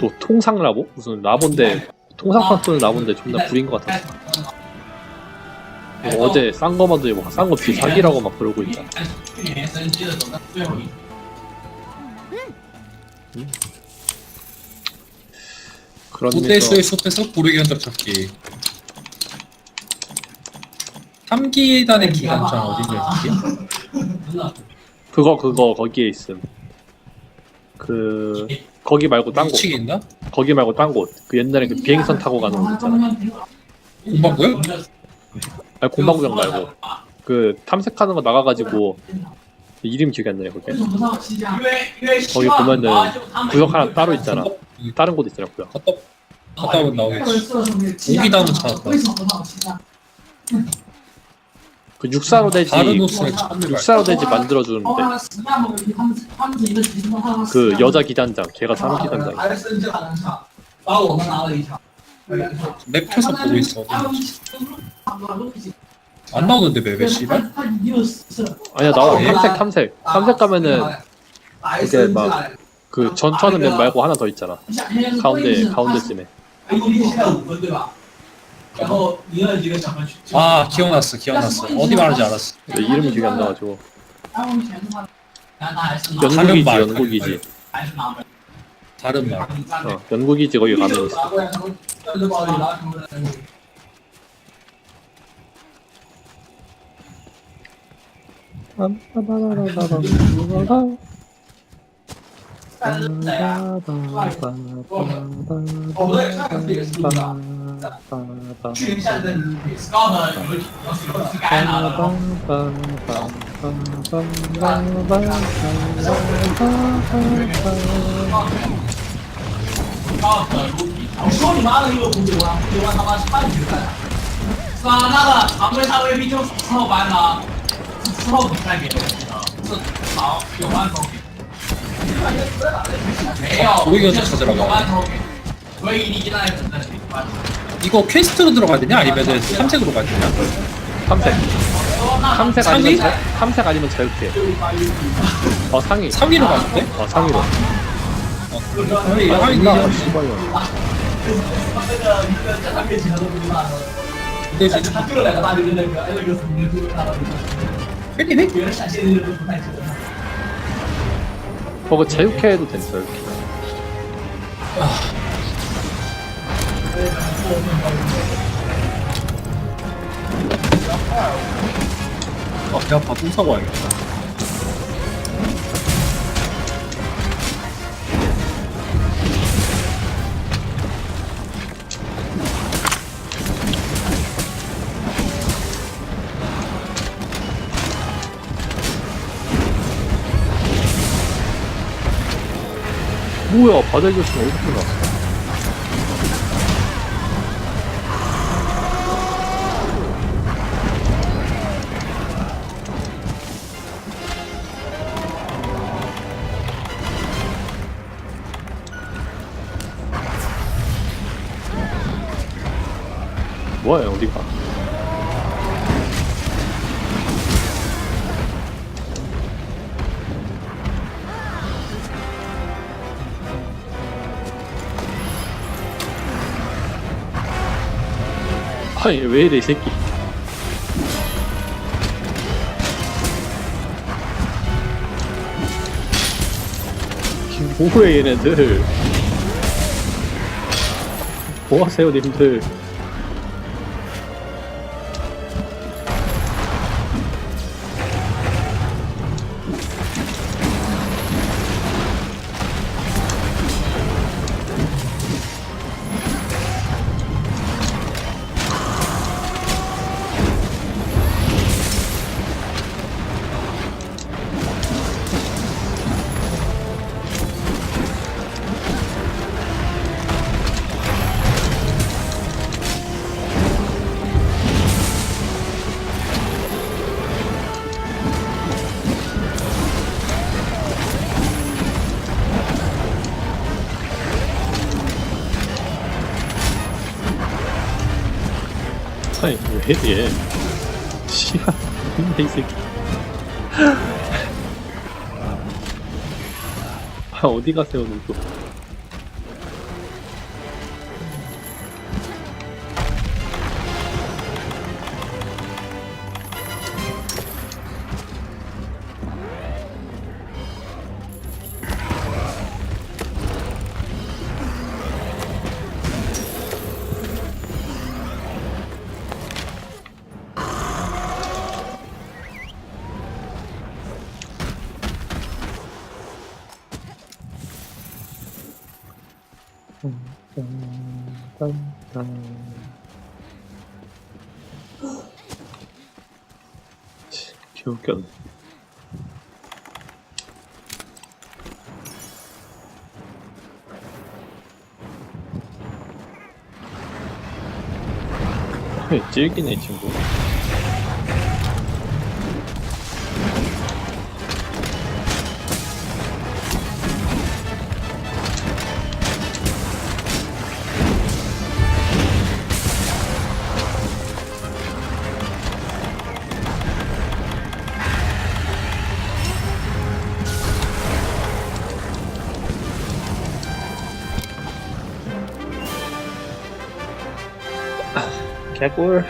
또 통상 라보? 무슨 라본데 통상판 쓰는 라본데 존나 구린 것 같아서 뭐 어제 싼 거만 들고 싼거 비사기라고 막 그러고 있 잖아？그런데 고르기 한답 찾기 3기단의 기관장 어딘지 그거 그거 거기에 있음 그 거기 말고 딴 곳. 2층에 있나? 거기 말고 딴 곳. 그 옛날에 그 비행선 타고 가는 곳 있잖아. 공방구요? 아니 공방구역 말고 그 탐색하는 거 나가가지고 이름 기억이 안 나네 그게. 거기 보면은 구역 하나 따로 있잖아. 다른 곳 있잖아 구역. 갔다 갔다 오면 나오겠지. 오기 다음은 찾았다. 그 육사로 돼지 그 육사로 돼지 만들어 주는데 그 여자 기단장 걔가 사람 기단장 맵에서 보고 있어. 안 나오는데 맵에 씨발? 아니야 나와. 탐색 탐색. 탐색 가면은 이제 막그 전차는 맵 말고 하나 더 있잖아. 가운데 가운데쯤에. 一零现在五分对吧？然后零二级的小分区。 아 기억났어 기억났어 어디 말하는지 알았어 근데 이름이 기억이 안 나가지고 然后全的话，但他还是拿 연구기지 말, 연구기지. 还是拿不了。 다른 말 어 연구기지 거기 가면 있어. 拿过来，然后跟着包里拿什么的。 但是谁啊？ 去年夏天的 Scout 有有有是该拿的。 Scout 我说你妈的有红酒啊！红酒啊他妈是半决赛的，是吧？那个常规赛 VP 就四号班的，是四号比赛给的，是好九万头给。 저기가 저 찾으라고 이거 퀘스트로 들어가야 되냐 아니면 탐색으로 가야 되냐 탐색 탐색 상위? 아니면 제, 탐색 아니면 자유피해 어 상위 상위로 가는데? 어 상위로 어, 상위 상위가 씨발이야 근데 이제 좀... 괜히 네? 저거 제육회 해도 된다 이렇게 아, 배 아파 똥 사고 와야겠다. 뭐야 바닥 교수는 어디서 나왔어? 뭐야 어디가? 아니 왜 이래 이 새끼. 뭐해 얘네들? 뭐하세요 님들 아니 왜 이래? 씨발 이 새끼. 아 어디 가세요 누구 개웃겼네. 찔기네, 이 친구. 개꿀.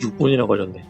(6분이나) 걸렸네